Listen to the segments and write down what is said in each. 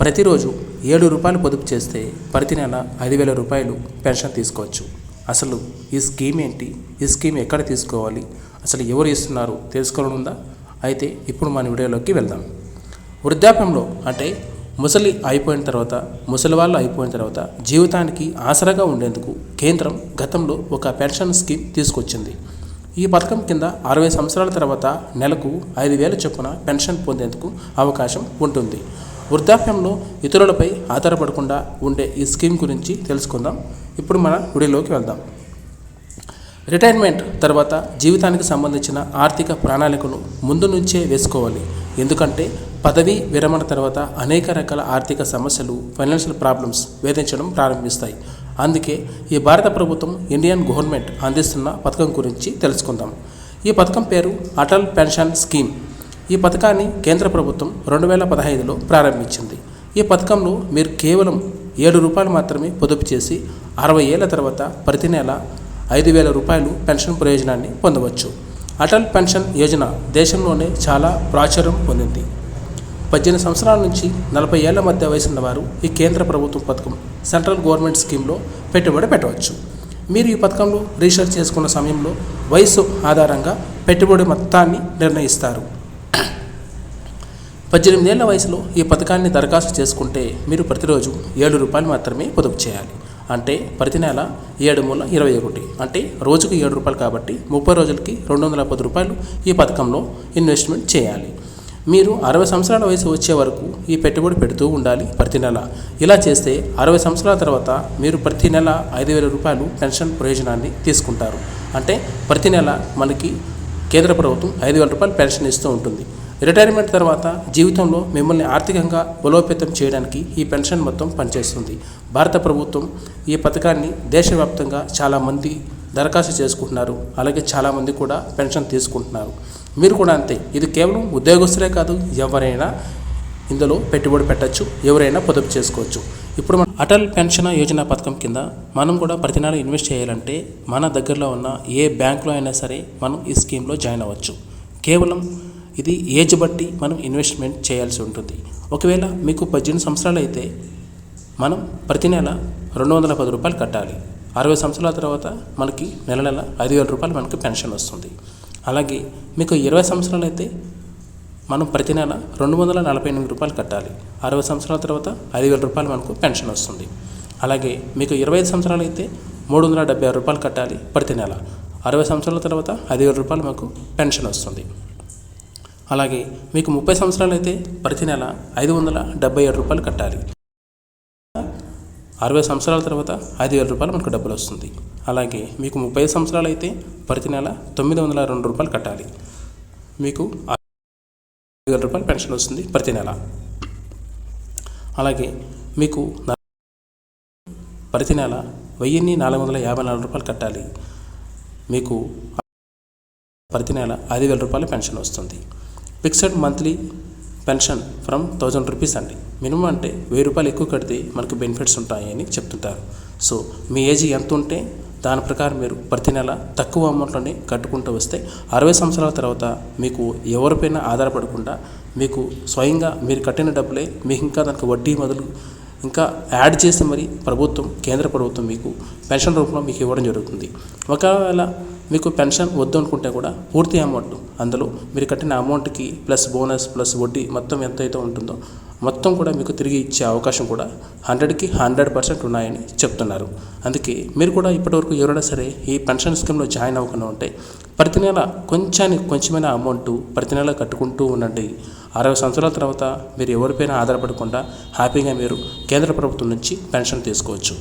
ప్రతిరోజు ఏడు రూపాయలు పొదుపు చేస్తే ప్రతి నెల ఐదు వేల రూపాయలు పెన్షన్ తీసుకోవచ్చు. అసలు ఈ స్కీమ్ ఏంటి? ఈ స్కీమ్ ఎక్కడ తీసుకోవాలి? అసలు ఎవరు ఇస్తున్నారు? తెలుసుకోవాలనుందా? అయితే ఇప్పుడు మన వీడియోలోకి వెళ్దాం. వృద్ధాప్యంలో అంటే ముసలి అయిపోయిన తర్వాత ముసలి వాళ్ళు అయిపోయిన తర్వాత జీవితానికి ఆసరాగా ఉండేందుకు కేంద్రం గతంలో ఒక పెన్షన్ స్కీమ్ తీసుకొచ్చింది. ఈ పథకం కింద అరవై సంవత్సరాల తర్వాత నెలకు ఐదు వేల చొప్పున పెన్షన్ పొందేందుకు అవకాశం ఉంటుంది. వృద్ధాప్యంలో ఇతరులపై ఆధారపడకుండా ఉండే ఈ స్కీమ్ గురించి తెలుసుకుందాం. ఇప్పుడు మన వీడియోలోకి వెళ్దాం. రిటైర్మెంట్ తర్వాత జీవితానికి సంబంధించిన ఆర్థిక ప్రణాళికను ముందు నుంచే వేసుకోవాలి. ఎందుకంటే పదవీ విరమణ తర్వాత అనేక రకాల ఆర్థిక సమస్యలు ఫైనాన్షియల్ ప్రాబ్లమ్స్ వేధించడం ప్రారంభిస్తాయి. అందుకే ఈ భారత ప్రభుత్వం ఇండియన్ గవర్నమెంట్ అందిస్తున్న పథకం గురించి తెలుసుకుందాం. ఈ పథకం పేరు అటల్ పెన్షన్ స్కీమ్. ఈ పథకాన్ని కేంద్ర ప్రభుత్వం రెండు వేల పదహైదులో ప్రారంభించింది. ఈ పథకంలో మీరు కేవలం ఏడు రూపాయలు మాత్రమే పొదుపు చేసి అరవై ఏళ్ళ తర్వాత ప్రతి నెల ఐదు వేల రూపాయలు పెన్షన్ ప్రయోజనాన్ని పొందవచ్చు. అటల్ పెన్షన్ యోజన దేశంలోనే చాలా ప్రాచుర్యం పొందింది. పద్దెనిమిది సంవత్సరాల నుంచి నలభై ఏళ్ళ మధ్య వయసున్న వారు ఈ కేంద్ర ప్రభుత్వం పథకం సెంట్రల్ గవర్నమెంట్ స్కీమ్లో పెట్టుబడి పెట్టవచ్చు. మీరు ఈ పథకంలో రీసెర్చ్ చేసుకున్న సమయంలో వయసు ఆధారంగా పెట్టుబడి మొత్తాన్ని నిర్ణయిస్తారు. పద్దెనిమిదేళ్ళ వయసులో ఈ పథకాన్ని దరఖాస్తు చేసుకుంటే మీరు ప్రతిరోజు ఏడు రూపాయలు మాత్రమే పొదుపు చేయాలి. అంటే ప్రతి నెల ఏడు మూల ఇరవై ఒకటి. అంటే రోజుకు ఏడు రూపాయలు కాబట్టి ముప్పై రోజులకి రెండు వందల పది రూపాయలు ఈ పథకంలో ఇన్వెస్ట్మెంట్ చేయాలి. మీరు అరవై సంవత్సరాల వయసు వచ్చే వరకు ఈ పెట్టుబడి పెడుతూ ఉండాలి ప్రతి నెల. ఇలా చేస్తే అరవై సంవత్సరాల తర్వాత మీరు ప్రతి నెల ఐదు వేల రూపాయలు పెన్షన్ ప్రయోజనాన్ని తీసుకుంటారు. అంటే ప్రతి నెల మనకి కేంద్ర ప్రభుత్వం ఐదు వేల రూపాయలు పెన్షన్ ఇస్తూ ఉంటుంది. రిటైర్మెంట్ తర్వాత జీవితంలో మిమ్మల్ని ఆర్థికంగా బలోపేతం చేయడానికి ఈ పెన్షన్ మొత్తం పనిచేస్తుంది. భారత ప్రభుత్వం ఈ పథకాన్ని దేశవ్యాప్తంగా చాలామంది దరఖాస్తు చేసుకుంటున్నారు. అలాగే చాలామంది కూడా పెన్షన్ తీసుకుంటున్నారు. మీరు కూడా అంతే. ఇది కేవలం ఉద్యోగస్తులే కాదు ఎవరైనా ఇందులో పెట్టుబడి పెట్టచ్చు ఎవరైనా పొదుపు చేసుకోవచ్చు. ఇప్పుడు మన అటల్ పెన్షన్ యోజన పథకం కింద మనం కూడా ప్రతి నెల ఇన్వెస్ట్ చేయాలంటే మన దగ్గరలో ఉన్న ఏ బ్యాంకులో అయినా సరే మనం ఈ స్కీమ్లో జాయిన్ అవ్వచ్చు. కేవలం ఇది ఏజ్ బట్టి మనం ఇన్వెస్ట్మెంట్ చేయాల్సి ఉంటుంది. ఒకవేళ మీకు పద్దెనిమిది సంవత్సరాలు అయితే మనం ప్రతి నెల రెండు వందల పది రూపాయలు కట్టాలి. అరవై సంవత్సరాల తర్వాత మనకి నెల నెల ఐదు వేల రూపాయలు మనకి పెన్షన్ వస్తుంది. అలాగే మీకు ఇరవై సంవత్సరాలు అయితే మనం ప్రతి నెల రెండు వందల నలభై ఎనిమిది రూపాయలు కట్టాలి. అరవై సంవత్సరాల తర్వాత ఐదు వేల రూపాయలు మనకు పెన్షన్ వస్తుంది. అలాగే మీకు ఇరవై ఐదు సంవత్సరాలు అయితే మూడు వందల డెబ్బై ఆరు రూపాయలు కట్టాలి ప్రతి నెల. అరవై సంవత్సరాల తర్వాత ఐదు వేల రూపాయలు మాకు పెన్షన్ వస్తుంది. అలాగే మీకు ముప్పై సంవత్సరాలు అయితే ప్రతి నెల ఐదు వందల డెబ్బై ఏడు రూపాయలు కట్టాలి. అరవై సంవత్సరాల తర్వాత ఐదు వేల రూపాయలు మనకు డబ్బులు వస్తుంది. అలాగే మీకు ముప్పై ఐదు సంవత్సరాలు అయితే ప్రతి నెల తొమ్మిది వందల రెండు రూపాయలు కట్టాలి. మీకు ఐదు వేల రూపాయలు పెన్షన్ వస్తుంది ప్రతి నెల. అలాగే మీకు ప్రతి నెల వెయ్యిన్ని నాలుగు వందల యాభై నాలుగు రూపాయలు కట్టాలి. మీకు ప్రతి నెల ఐదు వేల రూపాయల పెన్షన్ వస్తుంది. Fixed monthly pension from thousand rupees అండి. మినిమం అంటే వెయ్యి రూపాయలు ఎక్కువ కడితే మనకు బెనిఫిట్స్ ఉంటాయని చెప్తుంటారు. సో మీ ఏజ్ ఎంత ఉంటే దాని ప్రకారం మీరు ప్రతి నెల తక్కువ అమౌంట్లోనే కట్టుకుంటూ వస్తే అరవై సంవత్సరాల తర్వాత మీకు ఎవరిపైన ఆధారపడకుండా మీకు స్వయంగా మీరు కట్టిన డబ్బులే మీకు ఇంకా దానికి వడ్డీ మొదలు ఇంకా యాడ్ చేసి మరి ప్రభుత్వం కేంద్ర ప్రభుత్వం మీకు పెన్షన్ రూపంలో మీకు ఇవ్వడం జరుగుతుంది. ఒకవేళ మీకు పెన్షన్ వద్దు అనుకుంటే కూడా పూర్తి అమౌంట్ అందులో మీరు కట్టిన అమౌంట్కి ప్లస్ బోనస్ ప్లస్ వడ్డీ మొత్తం ఎంత అయితే ఉంటుందో మొత్తం కూడా మీకు తిరిగి ఇచ్చే అవకాశం కూడా హండ్రెడ్కి హండ్రెడ్ పర్సెంట్ ఉన్నాయని చెప్తున్నారు. అందుకే మీరు కూడా ఇప్పటివరకు ఎవరైనా సరే ఈ పెన్షన్ స్కీమ్లో జాయిన్ అవ్వకుండా ఉంటే ప్రతి నెల కొంచానికి కొంచెమైన అమౌంట్ ప్రతి నెల కట్టుకుంటూ ఉండండి. అరవై సంవత్సరాల తర్వాత మీరు ఎవరిపైన ఆధారపడకుండా హ్యాపీగా మీరు కేంద్ర ప్రభుత్వం నుంచి పెన్షన్ తీసుకోవచ్చు.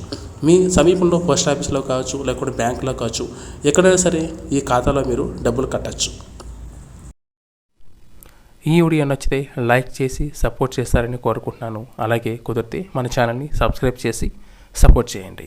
మీ సమీపంలో పోస్ట్ ఆఫీస్లో కావచ్చు లేకుంటే బ్యాంకులో కావచ్చు ఎక్కడైనా సరే ఈ ఖాతాలో మీరు డబ్బులు కట్టచ్చు. ఈ వీడియో నచ్చితే లైక్ చేసి సపోర్ట్ చేస్తారని కోరుకుంటున్నాను. అలాగే కుదిరితే మన ఛానల్ని సబ్స్క్రైబ్ చేసి సపోర్ట్ చేయండి.